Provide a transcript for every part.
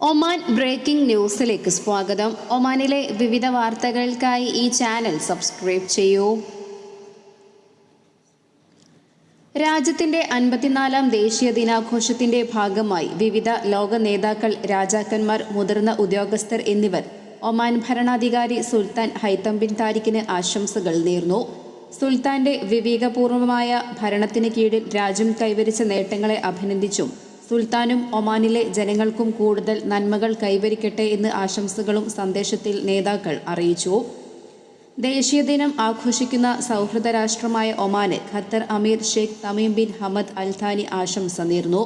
Oman breaking ന്യൂസിലേക്ക് സ്വാഗതം. ഒമാനിലെ വിവിധ വാർത്തകൾക്കായി ഈ ചാനൽ സബ്സ്ക്രൈബ് ചെയ്യൂ. രാജ്യത്തിന്റെ അൻപത്തിനാലാം ദേശീയ ദിനാഘോഷത്തിന്റെ ഭാഗമായി വിവിധ ലോക നേതാക്കൾ രാജാക്കന്മാർ മുതിർന്ന ഉദ്യോഗസ്ഥർ എന്നിവർ ഒമാൻ ഭരണാധികാരി സുൽത്താൻ ഹൈത്തം ബിൻ താരിഖിന് ആശംസകൾ നേർന്നു. സുൽത്താന്റെ വിവേകപൂർവമായ ഭരണത്തിന് കീഴിൽ രാജ്യം കൈവരിച്ച നേട്ടങ്ങളെ അഭിനന്ദിച്ചും സുൽത്താനും ഒമാനിലെ ജനങ്ങൾക്കും കൂടുതൽ നന്മകൾ കൈവരിക്കട്ടെ എന്ന് ആശംസകളും സന്ദേശത്തിൽ നേതാക്കൾ അറിയിച്ചു. ദേശീയ ദിനം ആഘോഷിക്കുന്ന സൗഹൃദ രാഷ്ട്രമായ ഒമാന് ഖത്തർ അമീർ Sheikh Tamim bin Hamad Al Thani ആശംസ നേർന്നു.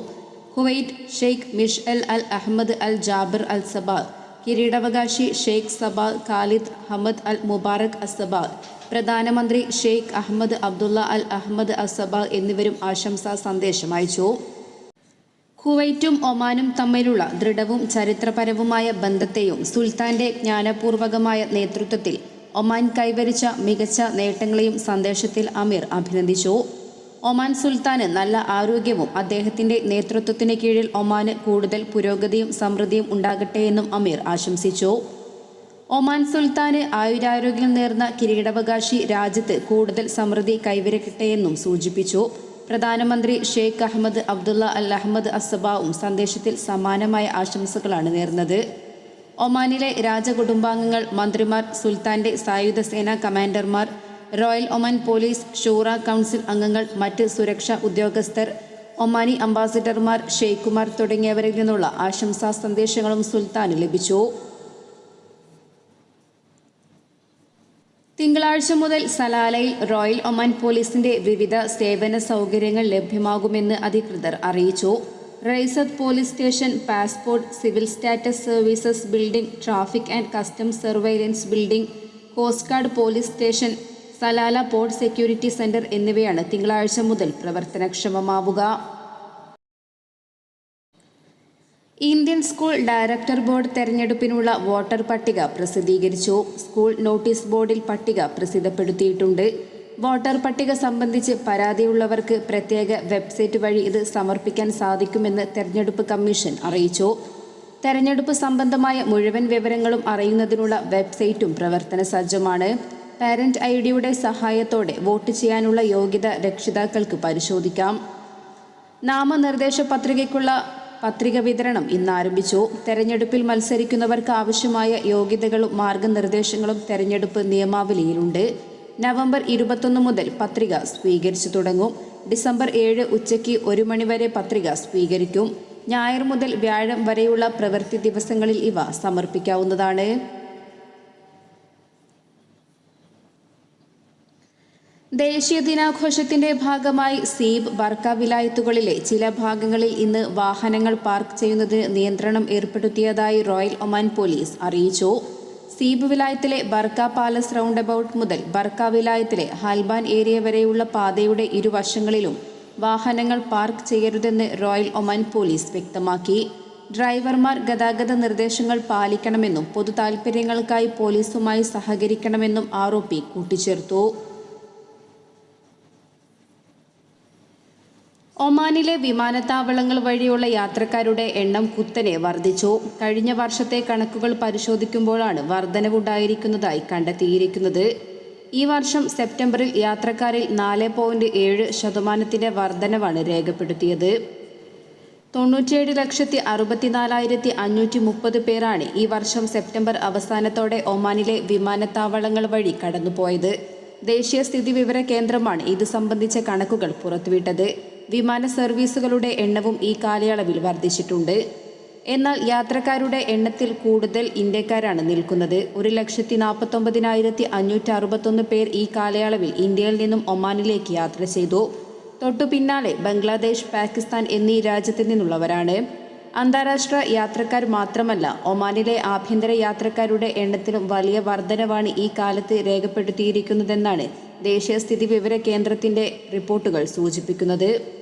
Kuwait Sheikh മിഷ് Al Al Ahmad Al Jabir Al Sabah കിരീടാവകാശി Sheikh Sabah Khalid Hamad Al Mubarak Al Sabah പ്രധാനമന്ത്രി ഷെയ്ഖ് അഹമ്മദ് അബ്ദുള്ള അൽ അഹമ്മദ് അസബാ എന്നിവരും ആശംസാ സന്ദേശം അയച്ചു. കുവൈറ്റും ഒമാനും തമ്മിലുള്ള ദൃഢവും ചരിത്രപരവുമായ ബന്ധത്തെയും സുൽത്താന്റെ ജ്ഞാനപൂർവകമായ നേതൃത്വത്തിൽ ഒമാൻ കൈവരിച്ച മികച്ച നേട്ടങ്ങളെയും സന്ദേശത്തിൽ അമീർ അഭിനന്ദിച്ചു. ഒമാൻ സുൽത്താന് നല്ല ആരോഗ്യവും അദ്ദേഹത്തിന്റെ നേതൃത്വത്തിന് കീഴിൽ ഒമാന് കൂടുതൽ പുരോഗതിയും സമൃദ്ധിയും ഉണ്ടാകട്ടെ എന്നും അമീർ ആശംസിച്ചു. ഒമാൻ സുൽത്താന് ആയുരാരോഗ്യം നേർന്ന കിരീടാവകാശി രാജ്യത്ത് കൂടുതൽ സമൃദ്ധി കൈവരക്കട്ടെയെന്നും സൂചിപ്പിച്ചു. പ്രധാനമന്ത്രി ഷെയ്ഖ് അഹമ്മദ് അബ്ദുള്ള അൽ അഹമ്മദ് അസബാവും സന്ദേശത്തിൽ സമാനമായ ആശംസകളാണ് നേർന്നത്. ഒമാനിലെ രാജകുടുംബാംഗങ്ങൾ മന്ത്രിമാർ സുൽത്താന്റെ സായുധ സേനാ കമാൻഡർമാർ royal Oman police Shura council അംഗങ്ങൾ മറ്റ് സുരക്ഷാ ഉദ്യോഗസ്ഥർ ഒമാനി അംബാസിഡർമാർ ഷെയ്ഖുമാർ തുടങ്ങിയവരിൽ നിന്നുള്ള ആശംസാ സന്ദേശങ്ങളും സുൽത്താന് ലഭിച്ചു. തിങ്കളാഴ്ച മുതൽ സലാലയിൽ റോയൽ ഒമാൻ പോലീസിന്റെ വിവിധ സേവന സൗകര്യങ്ങൾ ലഭ്യമാകുമെന്ന് അധികൃതർ അറിയിച്ചു. Raysut police station passport civil status services building traffic and customs surveillance building coast guard police station Salalah port security centre എന്നിവയാണ് തിങ്കളാഴ്ച മുതൽ പ്രവർത്തനക്ഷമമാവുക. ഇന്ത്യൻ സ്കൂൾ ഡയറക്ടർ ബോർഡ് തെരഞ്ഞെടുപ്പിനുള്ള വോട്ടർ പട്ടിക പ്രസിദ്ധീകരിച്ചു. സ്കൂൾ നോട്ടീസ് ബോർഡിൽ പട്ടിക പ്രസിദ്ധപ്പെടുത്തിയിട്ടുണ്ട്. വോട്ടർ പട്ടിക സംബന്ധിച്ച് പരാതിയുള്ളവർക്ക് പ്രത്യേക വെബ്സൈറ്റ് വഴി ഇത് സമർപ്പിക്കാൻ സാധിക്കുമെന്ന് തെരഞ്ഞെടുപ്പ് കമ്മീഷൻ അറിയിച്ചു. തെരഞ്ഞെടുപ്പ് സംബന്ധമായ മുഴുവൻ വിവരങ്ങളും അറിയുന്നതിനുള്ള വെബ്സൈറ്റും പ്രവർത്തന സജ്ജമാണ്. പാരന്റ് ഐ ഡിയുടെ സഹായത്തോടെ വോട്ട് ചെയ്യാനുള്ള യോഗ്യത രക്ഷിതാക്കൾക്ക് പരിശോധിക്കാം. നാമനിർദ്ദേശ പത്രികയ്ക്കുള്ള പത്രിക വിതരണം ഇന്ന് ആരംഭിച്ചു തെരഞ്ഞെടുപ്പിൽ മത്സരിക്കുന്നവർക്ക് ആവശ്യമായ യോഗ്യതകളും മാർഗനിർദ്ദേശങ്ങളും തെരഞ്ഞെടുപ്പ് നിയമാവലിയിലുണ്ട്. നവംബർ ഇരുപത്തൊന്ന് മുതൽ പത്രിക സ്വീകരിച്ചു തുടങ്ങും. ഡിസംബർ ഏഴ് ഉച്ചയ്ക്ക് ഒരു മണിവരെ പത്രിക സ്വീകരിക്കും. ഞായർ മുതൽ വ്യാഴം വരെയുള്ള പ്രവൃത്തി ദിവസങ്ങളിൽ ഇവ സമർപ്പിക്കാവുന്നതാണ്. ദേശീയ ദിനാഘോഷത്തിന്റെ ഭാഗമായി സീബ് ബർക്ക വിലായത്തുകളിലെ ചില ഭാഗങ്ങളിൽ ഇന്ന് വാഹനങ്ങൾ പാർക്ക് ചെയ്യുന്നതിന് നിയന്ത്രണം ഏർപ്പെടുത്തിയതായി റോയൽ ഒമാൻ പോലീസ് അറിയിച്ചു. സീബ് വിലായത്തിലെ ബർക്ക പാലസ് റൗണ്ട് അബൌട്ട് മുതൽ ബർക്ക വിലായത്തിലെ ഹൽബാൻ ഏരിയ വരെയുള്ള പാതയുടെ ഇരുവശങ്ങളിലും വാഹനങ്ങൾ പാർക്ക് ചെയ്യരുതെന്ന് റോയൽ ഒമാൻ പോലീസ് വ്യക്തമാക്കി. ഡ്രൈവർമാർ ഗതാഗത നിർദ്ദേശങ്ങൾ പാലിക്കണമെന്നും പൊതു താൽപ്പര്യങ്ങൾക്കായി പോലീസുമായി സഹകരിക്കണമെന്നും ആരോപി കൂട്ടിച്ചേർത്തു. ഒമാനിലെ വിമാനത്താവളങ്ങൾ വഴിയുള്ള യാത്രക്കാരുടെ എണ്ണം കുത്തനെ വർദ്ധിച്ചു. കഴിഞ്ഞ വർഷത്തെ കണക്കുകൾ പരിശോധിക്കുമ്പോഴാണ് വർധനവുണ്ടായിരിക്കുന്നതായി കണ്ടെത്തിയിരിക്കുന്നത്. ഈ വർഷം സെപ്റ്റംബറിൽ യാത്രക്കാരിൽ നാല് പോയിന്റ് ഏഴ് ശതമാനത്തിന്റെ വർധനവാണ് രേഖപ്പെടുത്തിയത്. തൊണ്ണൂറ്റിയേഴ് ലക്ഷത്തി അറുപത്തിനാലായിരത്തി അഞ്ഞൂറ്റി മുപ്പത് പേരാണ് ഈ വർഷം സെപ്റ്റംബർ അവസാനത്തോടെ ഒമാനിലെ വിമാനത്താവളങ്ങൾ വഴി കടന്നുപോയത്. ദേശീയ സ്ഥിതി വിവര കേന്ദ്രമാണ് ഇത് സംബന്ധിച്ച കണക്കുകൾ പുറത്തുവിട്ടത്. വിമാന സർവീസുകളുടെ എണ്ണവും ഈ കാലയളവിൽ വർദ്ധിച്ചിട്ടുണ്ട്. എന്നാൽ യാത്രക്കാരുടെ എണ്ണത്തിൽ കൂടുതൽ ഇന്ത്യക്കാരാണ് നിൽക്കുന്നത്. ഒരു ലക്ഷത്തി നാൽപ്പത്തൊമ്പതിനായിരത്തി അഞ്ഞൂറ്റി അറുപത്തൊന്ന് പേർ ഈ കാലയളവിൽ ഇന്ത്യയിൽ നിന്നും ഒമാനിലേക്ക് യാത്ര ചെയ്തു. തൊട്ടു പിന്നാലെ ബംഗ്ലാദേശ് പാകിസ്ഥാൻ എന്നീ രാജ്യത്തു നിന്നുള്ളവരാണ്. അന്താരാഷ്ട്ര യാത്രക്കാർ മാത്രമല്ല ഒമാനിലെ ആഭ്യന്തര യാത്രക്കാരുടെ എണ്ണത്തിലും വലിയ വർധനവാണ് ഈ കാലത്ത് രേഖപ്പെടുത്തിയിരിക്കുന്നതെന്നാണ് ദേശീയ സ്ഥിതി വിവര കേന്ദ്രത്തിന്റെ റിപ്പോർട്ടുകൾ സൂചിപ്പിക്കുന്നത്.